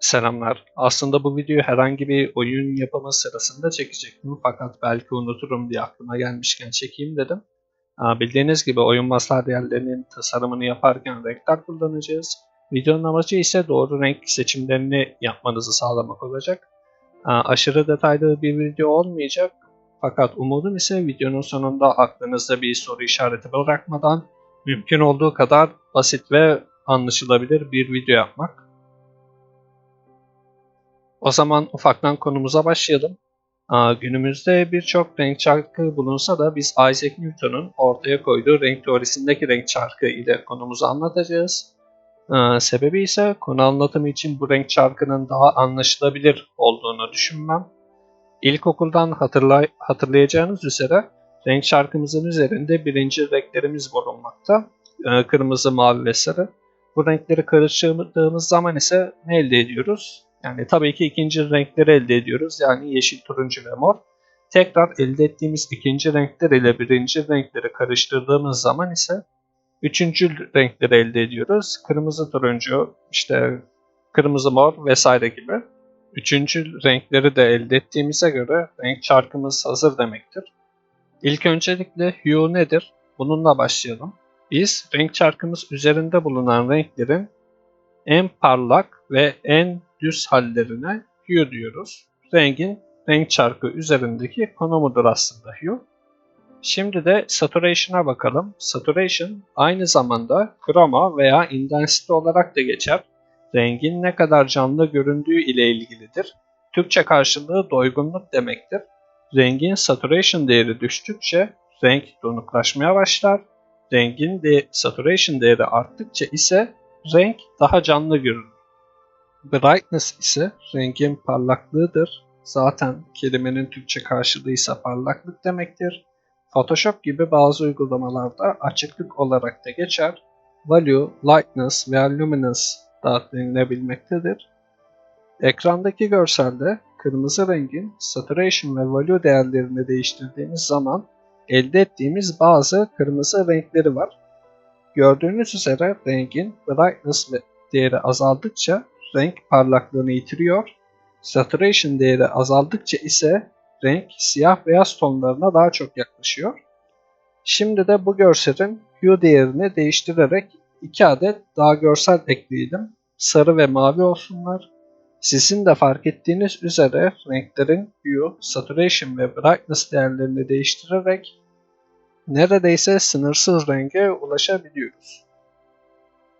Selamlar. Aslında bu videoyu herhangi bir oyun yapımı sırasında çekecektim fakat belki unuturum diye aklıma gelmişken çekeyim dedim. Bildiğiniz gibi oyun materyallerinin tasarımını yaparken renkler kullanacağız. Videonun amacı ise doğru renk seçimlerini yapmanızı sağlamak olacak. Aşırı detaylı bir video olmayacak fakat umudum ise videonun sonunda aklınızda bir soru işareti bırakmadan mümkün olduğu kadar basit ve anlaşılabilir bir video yapmak. O zaman ufaktan konumuza başlayalım. Günümüzde birçok renk çarkı bulunsa da biz Isaac Newton'un ortaya koyduğu renk teorisindeki renk çarkı ile konumuzu anlatacağız. Sebebi ise konu anlatımı için bu renk çarkının daha anlaşılabilir olduğunu düşünmem. İlkokuldan hatırlay hatırlayacağınız üzere renk çarkımızın üzerinde birinci renklerimiz bulunmakta. Kırmızı, mavi ve sarı. Bu renkleri karıştırdığımız zaman ise ne elde ediyoruz? Yani tabii ki ikinci renkleri elde ediyoruz. Yani yeşil, turuncu ve mor. Tekrar elde ettiğimiz ikinci renkler ile birinci renkleri karıştırdığımız zaman ise üçüncü renkleri elde ediyoruz. Kırmızı, turuncu, işte kırmızı, mor vesaire gibi. Üçüncü renkleri de elde ettiğimize göre renk çarkımız hazır demektir. İlk öncelikle hue nedir? Bununla başlayalım. Biz renk çarkımız üzerinde bulunan renklerin en parlak ve en düz hallerine hue diyoruz. Rengin renk çarkı üzerindeki konumudur aslında hue. Şimdi de saturation'a bakalım. Saturation aynı zamanda chroma veya intensity olarak da geçer. Rengin ne kadar canlı göründüğü ile ilgilidir. Türkçe karşılığı doygunluk demektir. Rengin saturation değeri düştükçe renk donuklaşmaya başlar. Rengin de saturation değeri arttıkça ise renk daha canlı görünür. Brightness ise rengin parlaklığıdır. Zaten kelimenin Türkçe karşılığı ise parlaklık demektir. Photoshop gibi bazı uygulamalarda açıklık olarak da geçer. Value, Lightness veya Luminance da denilebilmektedir. Ekrandaki görselde kırmızı rengin Saturation ve Value değerlerini değiştirdiğimiz zaman elde ettiğimiz bazı kırmızı renkleri var. Gördüğünüz üzere rengin Brightness değeri azaldıkça renk parlaklığını yitiriyor. Saturation değeri azaldıkça ise renk siyah beyaz tonlarına daha çok yaklaşıyor. Şimdi de bu görselin hue değerini değiştirerek iki adet daha görsel ekleyelim. Sarı ve mavi olsunlar. Sizin de fark ettiğiniz üzere renklerin hue, saturation ve brightness değerlerini değiştirerek neredeyse sınırsız renge ulaşabiliyoruz.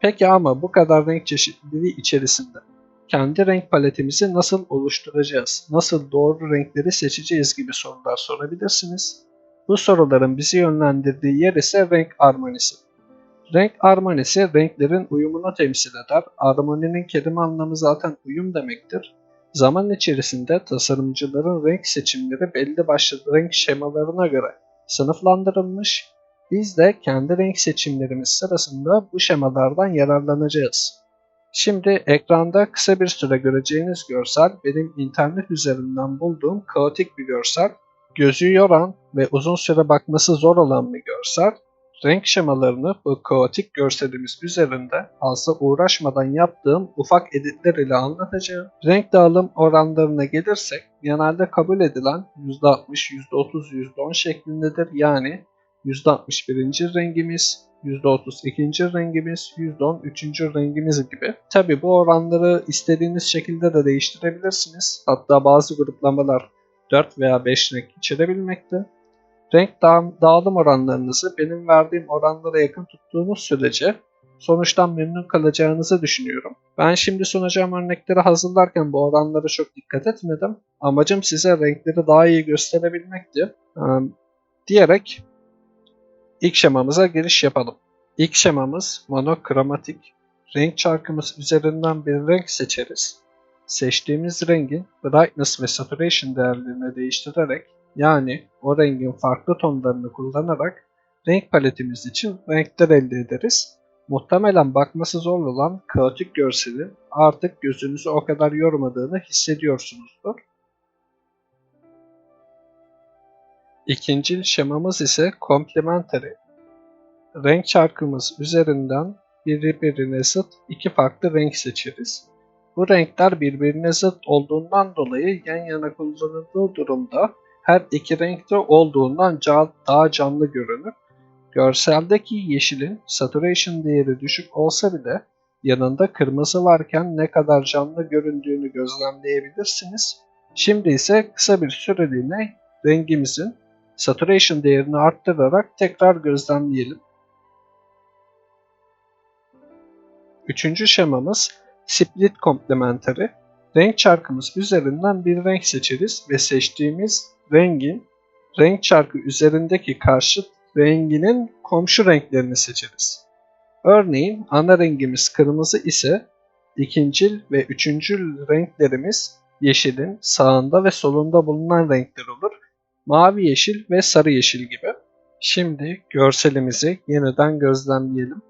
Peki ama bu kadar renk çeşitliliği içerisinde kendi renk paletimizi nasıl oluşturacağız, nasıl doğru renkleri seçeceğiz gibi sorular sorabilirsiniz. Bu soruların bizi yönlendirdiği yer ise renk armonisi. Renk armonisi renklerin uyumunu temsil eder. Armoninin kelime anlamı zaten uyum demektir. Zaman içerisinde tasarımcıların renk seçimleri belli başlı renk şemalarına göre sınıflandırılmış. Biz de kendi renk seçimlerimiz sırasında bu şemalardan yararlanacağız. Şimdi ekranda kısa bir süre göreceğiniz görsel benim internet üzerinden bulduğum kaotik bir görsel. Gözü yoran ve uzun süre bakması zor olan bir görsel. Renk şemalarını bu kaotik görselimiz üzerinde fazla uğraşmadan yaptığım ufak editler ile anlatacağım. Renk dağılım oranlarına gelirsek genelde kabul edilen %60, %30, %10 şeklindedir. Yani %61. rengimiz, %30 ikinci rengimiz, %10 üçüncü rengimiz gibi. Tabi bu oranları istediğiniz şekilde de değiştirebilirsiniz. Hatta bazı gruplamalar 4 veya 5 renk içerebilmekte. Renk dağ dağılım oranlarınızı benim verdiğim oranlara yakın tuttuğunuz sürece sonuçtan memnun kalacağınızı düşünüyorum. Ben şimdi sunacağım örnekleri hazırlarken bu oranlara çok dikkat etmedim. Amacım size renkleri daha iyi gösterebilmekti. Ee, diyerek İlk şemamıza giriş yapalım. İlk şemamız monokromatik. Renk çarkımız üzerinden bir renk seçeriz. Seçtiğimiz rengin brightness ve saturation değerlerini değiştirerek yani o rengin farklı tonlarını kullanarak renk paletimiz için renkler elde ederiz. Muhtemelen bakması zor olan kaotik görseli artık gözünüzü o kadar yormadığını hissediyorsunuzdur. İkinci şemamız ise complementary. Renk çarkımız üzerinden birbirine zıt iki farklı renk seçeriz. Bu renkler birbirine zıt olduğundan dolayı yan yana kullanıldığı durumda her iki renkte olduğundan daha canlı görünür. Görseldeki yeşilin saturation değeri düşük olsa bile yanında kırmızı varken ne kadar canlı göründüğünü gözlemleyebilirsiniz. Şimdi ise kısa bir süreliğine rengimizin saturation değerini arttırarak tekrar gözlemleyelim. Üçüncü şemamız split complementary. Renk çarkımız üzerinden bir renk seçeriz ve seçtiğimiz rengin renk çarkı üzerindeki karşıt renginin komşu renklerini seçeriz. Örneğin ana rengimiz kırmızı ise ikincil ve üçüncül renklerimiz yeşilin sağında ve solunda bulunan renkler olur. Mavi yeşil ve sarı yeşil gibi. Şimdi görselimizi yeniden gözlemleyelim.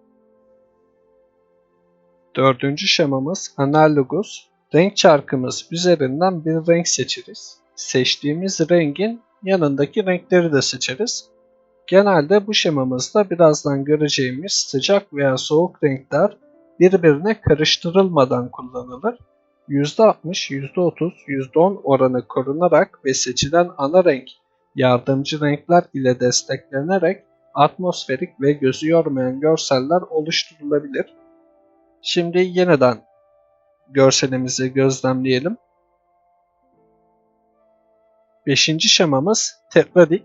Dördüncü şemamız analogus. Renk çarkımız üzerinden bir renk seçeriz. Seçtiğimiz rengin yanındaki renkleri de seçeriz. Genelde bu şemamızda birazdan göreceğimiz sıcak veya soğuk renkler birbirine karıştırılmadan kullanılır. %60, %30, %10 oranı korunarak ve seçilen ana renk yardımcı renkler ile desteklenerek atmosferik ve gözü yormayan görseller oluşturulabilir. Şimdi yeniden görselimizi gözlemleyelim. Beşinci şemamız tetradik.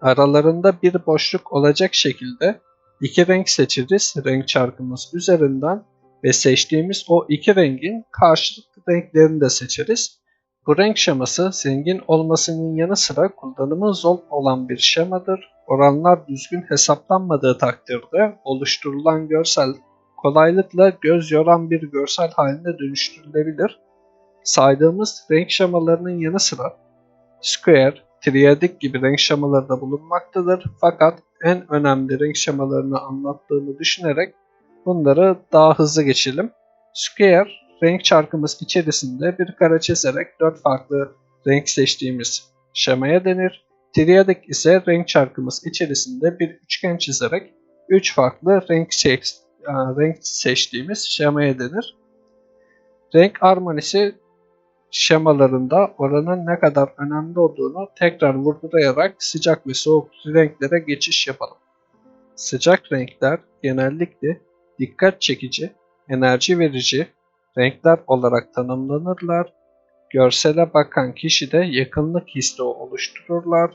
Aralarında bir boşluk olacak şekilde iki renk seçeriz renk çarkımız üzerinden ve seçtiğimiz o iki rengin karşılıklı renklerini de seçeriz. Bu renk şeması zengin olmasının yanı sıra kullanımı zor olan bir şemadır. Oranlar düzgün hesaplanmadığı takdirde oluşturulan görsel kolaylıkla göz yoran bir görsel haline dönüştürülebilir. Saydığımız renk şemalarının yanı sıra square, triadik gibi renk şemaları da bulunmaktadır. Fakat en önemli renk şemalarını anlattığımı düşünerek bunları daha hızlı geçelim. Square, renk çarkımız içerisinde bir kare çizerek dört farklı renk seçtiğimiz şemaya denir. Triadik ise renk çarkımız içerisinde bir üçgen çizerek üç farklı renk, seç, renk seçtiğimiz şemaya denir. Renk armonisi şemalarında oranın ne kadar önemli olduğunu tekrar vurgulayarak sıcak ve soğuk renklere geçiş yapalım. Sıcak renkler genellikle dikkat çekici, enerji verici renkler olarak tanımlanırlar. Görsele bakan kişi de yakınlık hissi oluştururlar.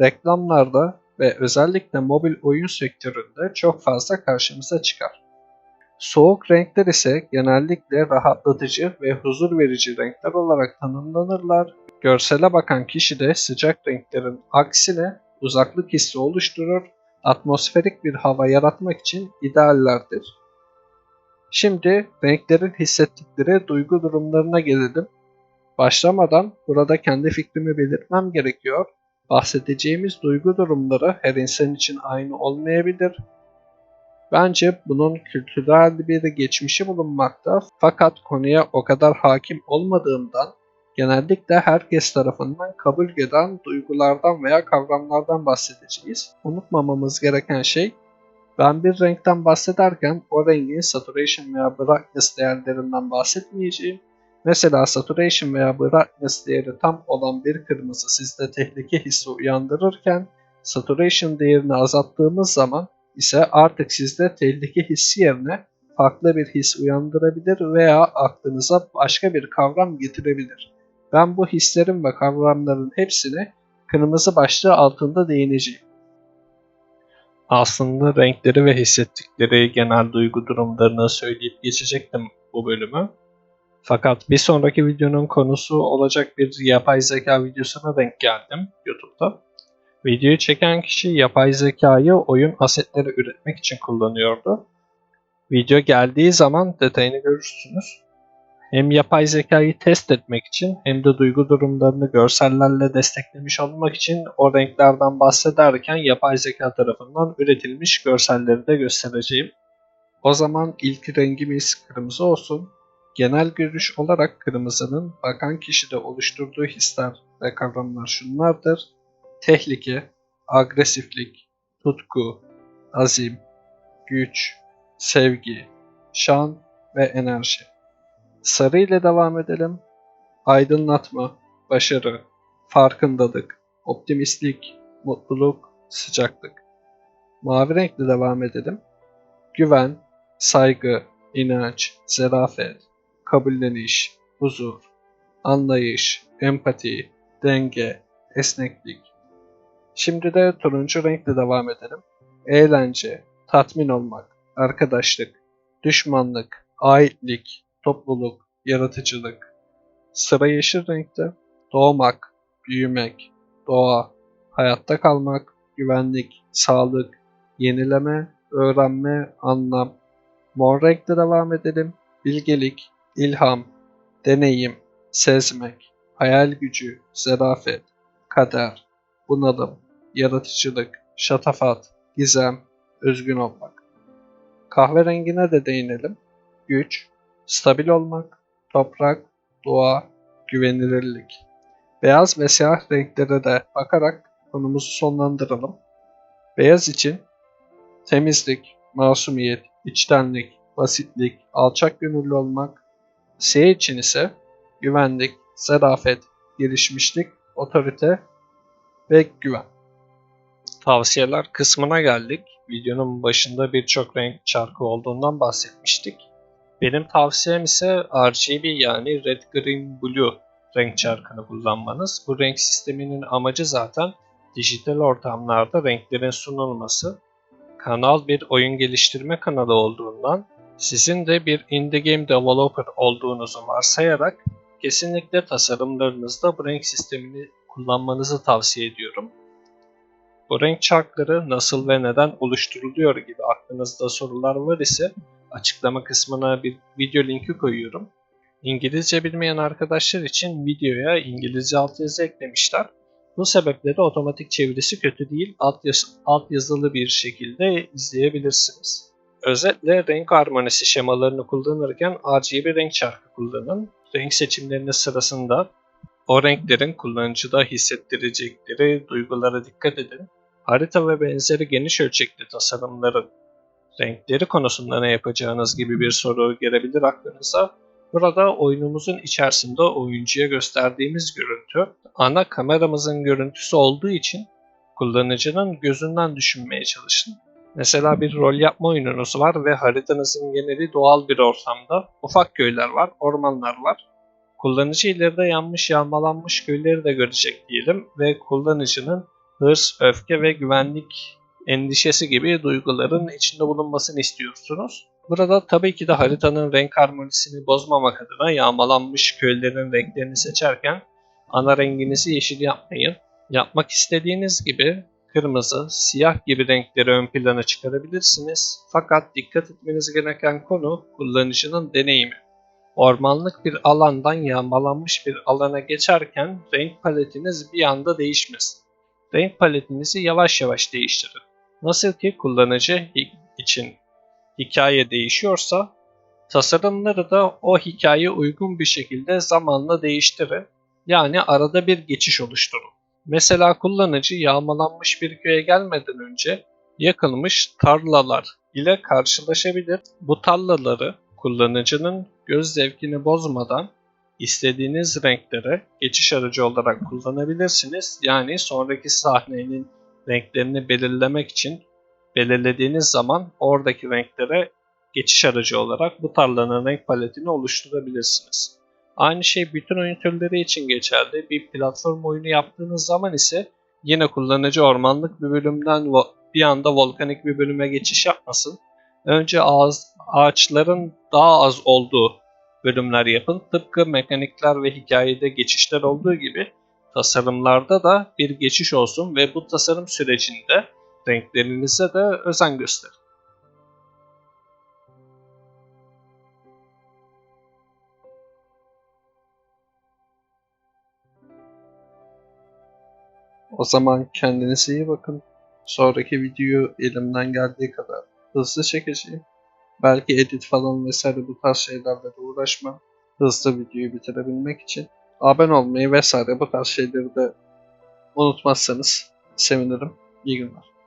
Reklamlarda ve özellikle mobil oyun sektöründe çok fazla karşımıza çıkar. Soğuk renkler ise genellikle rahatlatıcı ve huzur verici renkler olarak tanımlanırlar. Görsele bakan kişi de sıcak renklerin aksine uzaklık hissi oluşturur, atmosferik bir hava yaratmak için ideallerdir. Şimdi renklerin hissettikleri duygu durumlarına gelelim. Başlamadan burada kendi fikrimi belirtmem gerekiyor. Bahsedeceğimiz duygu durumları her insan için aynı olmayabilir Bence bunun kültürel bir geçmişi bulunmakta fakat konuya o kadar hakim olmadığımdan genellikle herkes tarafından kabul eden duygulardan veya kavramlardan bahsedeceğiz. Unutmamamız gereken şey ben bir renkten bahsederken o rengin saturation veya brightness değerlerinden bahsetmeyeceğim. Mesela saturation veya brightness değeri tam olan bir kırmızı sizde tehlike hissi uyandırırken saturation değerini azalttığımız zaman ise artık sizde tehlike hissi yerine farklı bir his uyandırabilir veya aklınıza başka bir kavram getirebilir. Ben bu hislerin ve kavramların hepsine kırmızı başlığı altında değineceğim. Aslında renkleri ve hissettikleri genel duygu durumlarını söyleyip geçecektim bu bölümü. Fakat bir sonraki videonun konusu olacak bir yapay zeka videosuna denk geldim YouTube'da. Videoyu çeken kişi yapay zekayı oyun asetleri üretmek için kullanıyordu. Video geldiği zaman detayını görürsünüz. Hem yapay zekayı test etmek için hem de duygu durumlarını görsellerle desteklemiş olmak için o renklerden bahsederken yapay zeka tarafından üretilmiş görselleri de göstereceğim. O zaman ilk rengimiz kırmızı olsun. Genel görüş olarak kırmızının bakan kişide oluşturduğu hisler ve kavramlar şunlardır tehlike, agresiflik, tutku, azim, güç, sevgi, şan ve enerji. Sarı ile devam edelim. Aydınlatma, başarı, farkındalık, optimistlik, mutluluk, sıcaklık. Mavi renkle devam edelim. Güven, saygı, inanç, zarafet, kabulleniş, huzur, anlayış, empati, denge, esneklik. Şimdi de turuncu renkle devam edelim. Eğlence, tatmin olmak, arkadaşlık, düşmanlık, aitlik, topluluk, yaratıcılık. Sıra yeşil renkte. Doğmak, büyümek, doğa, hayatta kalmak, güvenlik, sağlık, yenileme, öğrenme, anlam. Mor renkte devam edelim. Bilgelik, ilham, deneyim, sezmek, hayal gücü, zarafet, kader, bunalım, yaratıcılık, şatafat, gizem, özgün olmak. Kahverengine de değinelim. Güç, stabil olmak, toprak, doğa, güvenilirlik. Beyaz ve siyah renklere de bakarak konumuzu sonlandıralım. Beyaz için temizlik, masumiyet, içtenlik, basitlik, alçak gönüllü olmak. Siyah için ise güvenlik, zarafet, gelişmişlik, otorite ve güven. Tavsiyeler kısmına geldik. Videonun başında birçok renk çarkı olduğundan bahsetmiştik. Benim tavsiyem ise RGB yani Red Green Blue renk çarkını kullanmanız. Bu renk sisteminin amacı zaten dijital ortamlarda renklerin sunulması. Kanal bir oyun geliştirme kanalı olduğundan sizin de bir indie game developer olduğunuzu varsayarak kesinlikle tasarımlarınızda bu renk sistemini kullanmanızı tavsiye ediyorum. Bu renk çarkları nasıl ve neden oluşturuluyor gibi aklınızda sorular var ise açıklama kısmına bir video linki koyuyorum. İngilizce bilmeyen arkadaşlar için videoya İngilizce altyazı eklemişler. Bu sebeple de otomatik çevirisi kötü değil, alt, alt yazılı bir şekilde izleyebilirsiniz. Özetle renk harmonisi şemalarını kullanırken RGB renk çarkı kullanın. Renk seçimleriniz sırasında o renklerin kullanıcıda hissettirecekleri duygulara dikkat edin. Harita ve benzeri geniş ölçekli tasarımların renkleri konusunda ne yapacağınız gibi bir soru gelebilir aklınıza. Burada oyunumuzun içerisinde oyuncuya gösterdiğimiz görüntü ana kameramızın görüntüsü olduğu için kullanıcının gözünden düşünmeye çalışın. Mesela bir rol yapma oyununuz var ve haritanızın geneli doğal bir ortamda. Ufak köyler var, ormanlar var. Kullanıcı ileride yanmış yağmalanmış köyleri de görecek diyelim ve kullanıcının hırs, öfke ve güvenlik endişesi gibi duyguların içinde bulunmasını istiyorsunuz. Burada tabii ki de haritanın renk harmonisini bozmamak adına yağmalanmış köylerin renklerini seçerken ana renginizi yeşil yapmayın. Yapmak istediğiniz gibi kırmızı, siyah gibi renkleri ön plana çıkarabilirsiniz. Fakat dikkat etmeniz gereken konu kullanıcının deneyimi. Ormanlık bir alandan yağmalanmış bir alana geçerken renk paletiniz bir anda değişmesin. Renk paletinizi yavaş yavaş değiştirin. Nasıl ki kullanıcı için hikaye değişiyorsa, tasarımları da o hikayeye uygun bir şekilde zamanla değiştirin. Yani arada bir geçiş oluşturun. Mesela kullanıcı yağmalanmış bir köye gelmeden önce yakılmış tarlalar ile karşılaşabilir. Bu tarlaları kullanıcının göz zevkini bozmadan istediğiniz renklere geçiş aracı olarak kullanabilirsiniz. Yani sonraki sahnenin renklerini belirlemek için belirlediğiniz zaman oradaki renklere geçiş aracı olarak bu tarlanın renk paletini oluşturabilirsiniz. Aynı şey bütün oyun türleri için geçerli. Bir platform oyunu yaptığınız zaman ise yine kullanıcı ormanlık bir bölümden bir anda volkanik bir bölüme geçiş yapmasın. Önce ağaç, ağaçların daha az olduğu bölümler yapın. Tıpkı mekanikler ve hikayede geçişler olduğu gibi tasarımlarda da bir geçiş olsun ve bu tasarım sürecinde renklerinize de özen gösterin. O zaman kendinize iyi bakın. Sonraki videoyu elimden geldiği kadar hızlı çekeceğim. Belki edit falan vesaire bu tarz şeylerle de uğraşmam. Hızlı videoyu bitirebilmek için. Abone olmayı vesaire bu tarz şeyleri de unutmazsanız sevinirim. İyi günler.